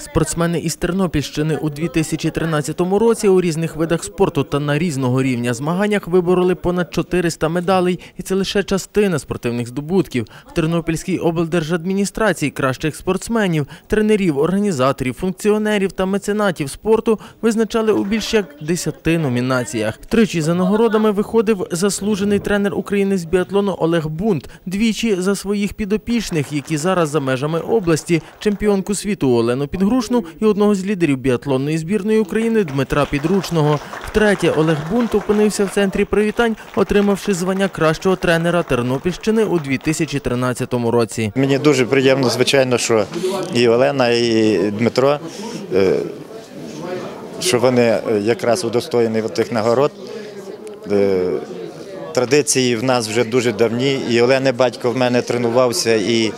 Спортсмени із Тернопільщини у 2013 році у різних видах спорту та на різного рівня змаганнях вибороли понад 400 медалей, і це лише частина спортивних здобутків. В Тернопільській облдержадміністрації кращих спортсменів, тренерів, організаторів, функціонерів та меценатів спорту визначали у більш як 10 номінаціях. Тричі за нагородами виходив заслужений тренер України з біатлону Олег Бунт, двічі за своїх підопічних, які зараз за межами області, чемпіонку світу Олену Підгрушну і одного з лідерів біатлонної збірної України Дмитра Підручного. Втретє Олег Бунт опинився в центрі привітань, отримавши звання кращого тренера Тернопільщини у 2013 році. Мені дуже приємно, звичайно, що і Олена, і Дмитро, е, що вони е, якраз удостоєні тих нагород. Е, Традиції в нас вже дуже давні. І Олени батько в мене тренувався, і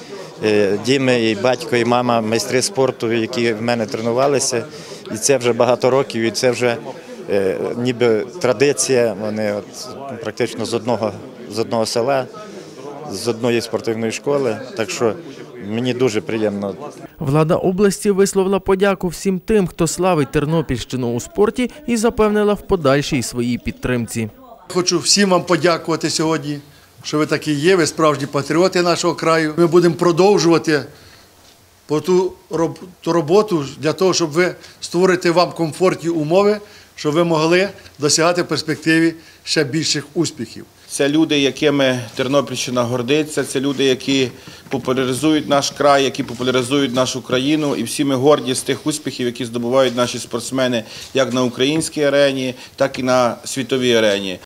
Діми, і батько, і мама майстри спорту, які в мене тренувалися. І це вже багато років, і це вже е, ніби традиція. Вони от, практично з одного, з одного села з одної спортивної школи. Так що мені дуже приємно. Влада області висловила подяку всім тим, хто славить Тернопільщину у спорті і запевнила в подальшій своїй підтримці. Хочу всім вам подякувати сьогодні, що ви такі є, ви справжні патріоти нашого краю. Ми будемо продовжувати ту ту роботу для того, щоб ви створити вам комфортні умови, щоб ви могли досягати в перспективі ще більших успіхів. Це люди, якими Тернопільщина гордиться, це люди, які популяризують наш край, які популяризують нашу країну. І всі ми горді з тих успіхів, які здобувають наші спортсмени як на українській арені, так і на світовій арені.